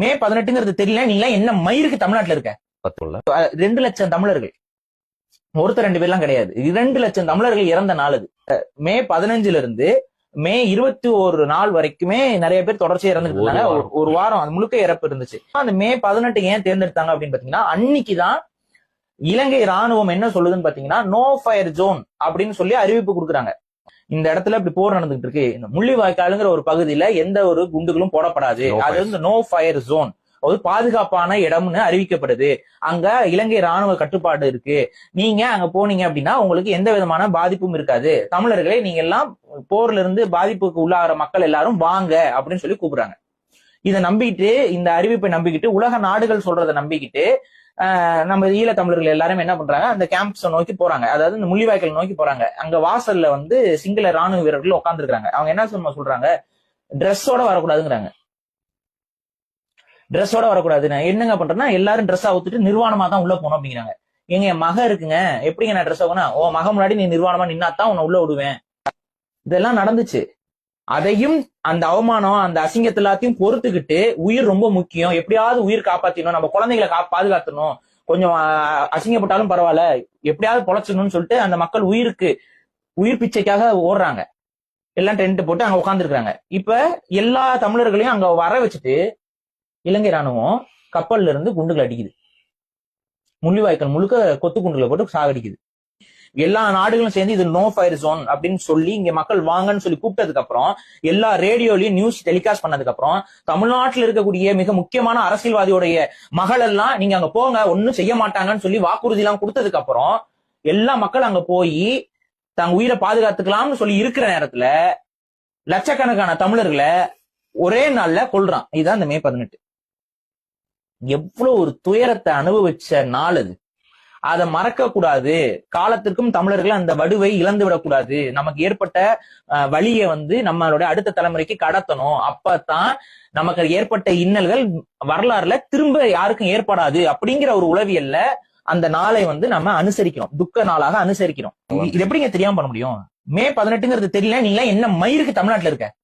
மே பதினெட்டுங்கிறது தெரியல. நீங்க என்ன மயிருக்கு தமிழ்நாட்டுல இருக்க? ரெண்டு லட்சம் தமிழர்கள். ஒருத்தர் ரெண்டு பேர்லாம் கிடையாது. இரண்டு லட்சம் தமிழர்கள் இறந்த நாள் அது. மே பதினஞ்சுல இருந்து மே இருபத்தி ஒரு நாள் வரைக்குமே நிறைய பேர் தொடர்ச்சியா இறந்துட்டு இருந்தாங்க. ஒரு வாரம். அது முழுக்க இறப்பு இருந்துச்சு. அந்த மே பதினெட்டு ஏன் தேர்ந்தெடுத்தாங்க அப்படின்னு பாத்தீங்கன்னா அன்னைக்குதான் இலங்கை ராணுவம் என்ன சொல்லுதுன்னு பாத்தீங்கன்னா நோ ஃபயர் ஜோன் அப்படின்னு சொல்லி அறிவிப்பு கொடுக்குறாங்க. இந்த இடத்துல இப்படி போர் நடந்துகிட்டு இருக்கு. இந்த முள்ளிவாய்க்காலுங்கிற ஒரு பகுதியில எந்த ஒரு குண்டுகளும் போடப்படாது. அது. வந்து நோ ஃபயர் ஜோன் அது பாதுகாப்பான இடம்னு அறிவிக்கப்படுது. அங்க இலங்கை ராணுவ கட்டுப்பாடு இருக்கு. நீங்க அங்க போனீங்க அப்படின்னா உங்களுக்கு எந்த விதமான பாதிப்பும் இருக்காது. தமிழர்களே நீங்க எல்லாம் போர்ல இருந்து பாதிப்புக்கு உள்ளாகிற மக்கள் எல்லாரும் வாங்க அப்படின்னு சொல்லி கூப்பிடுறாங்க. இதை நம்பிக்கிட்டு இந்த அறிவிப்பை நம்பிக்கிட்டு உலக நாடுகள் சொல்றதை நம்பிக்கிட்டு ஆஹ், நம்ம ஈழ தமிழர்கள் எல்லாரும் என்ன பண்றாங்க அந்த கேம்ப்ஸை நோக்கி போறாங்க. அதாவது இந்த முள்ளிவாய்க்கல் நோக்கி போறாங்க. அங்க வாசல்ல வந்து சிங்கள ராணுவ வீரர்கள் உட்காந்துருக்காங்க அவங்க என்ன சொல்ல சொல்றாங்க? ட்ரெஸ்ஸோட வரக்கூடாதுங்கிறாங்க. ட்ரெஸ்ஸோட வரக்கூடாது. நான் என்னங்க பண்றேன்னா எல்லாரும் ட்ரெஸ் ஊத்துட்டு நிர்வாணமா தான் உள்ள போனோம் அப்படிங்கிறாங்க. எங்க என் மக இருக்குங்க. எப்படிங்க நான் ட்ரெஸ் ஆகுனா ஓ மக முன்னாடி நீ நிர்வாணமா நின்னாதான் உன்னை உள்ள விடுவேன். இதெல்லாம் நடந்துச்சு. அதையும் அந்த அவமானம் அந்த அசிங்கத்தை எல்லாத்தையும் பொறுத்துக்கிட்டு உயிர் ரொம்ப முக்கியம். எப்படியாவது உயிர் காப்பாத்திடணும். நம்ம குழந்தைகளை கா பாதுகாத்தணும். கொஞ்சம் அசிங்கப்பட்டாலும் பரவாயில்ல. எப்படியாவது பொழைச்சணும்னு சொல்லிட்டு அந்த மக்கள் உயிருக்கு உயிர் பிச்சைக்காக ஓடுறாங்க. எல்லாம் டென்ட் போட்டு அங்க உட்காந்துருக்காங்க இப்ப எல்லா தமிழர்களையும் அங்க வர வச்சுட்டு இலங்கை ராணுவம் கப்பல்ல இருந்து குண்டுகள் அடிக்குது. முள்ளிவாய்க்கால் முழுக்க கொத்து குண்டுகளை போட்டு சாகடிக்குது. எல்லா நாடுகளும் சேர்ந்து இது நோ ஃபயர் ஜோன் அப்படின்னு சொல்லி இங்க மக்கள் வாங்கன்னு சொல்லி கூப்பிட்டதுக்கு அப்புறம் எல்லா ரேடியோலயும் நியூஸ் டெலிகாஸ்ட் பண்ணதுக்கு அப்புறம் தமிழ்நாட்டில் இருக்கக்கூடிய மிக முக்கியமான அரசியல்வாதியோடைய மகள் எல்லாம் நீங்க அங்க போங்க ஒண்ணும் செய்ய மாட்டாங்கன்னு சொல்லி வாக்குறுதி எல்லாம் கொடுத்ததுக்கு அப்புறம் எல்லா மக்கள் அங்க போய் தங்க உயிரை பாதுகாத்துக்கலாம்னு சொல்லி இருக்கிற நேரத்துல லட்சக்கணக்கான தமிழர்களை ஒரே நாள்ல கொல்றான். இதுதான் இந்த மே பதினெட்டு. எவ்வளவு ஒரு துயரத்தை அனுபவிச்ச நாள் அது. அதை மறக்க கூடாது காலத்திற்கும் தமிழர்கள் அந்த வடுவை இழந்து விடக்கூடாது. நமக்கு ஏற்பட்ட அஹ், வந்து நம்மளுடைய அடுத்த தலைமுறைக்கு கடத்தணும். அப்பதான் நமக்கு ஏற்பட்ட இன்னல்கள் வரலாறுல திரும்ப யாருக்கும் ஏற்படாது அப்படிங்கிற ஒரு உளவியல்ல அந்த நாளை வந்து நம்ம அனுசரிக்கிறோம். துக்க நாளாக அனுசரிக்கிறோம். இது- எப்படிங்க தெரியாம பண்ண முடியும்? மே பதினெட்டுங்கிறது தெரியல. நீங்க என்ன மயிருக்கு தமிழ்நாட்டுல இருக்க?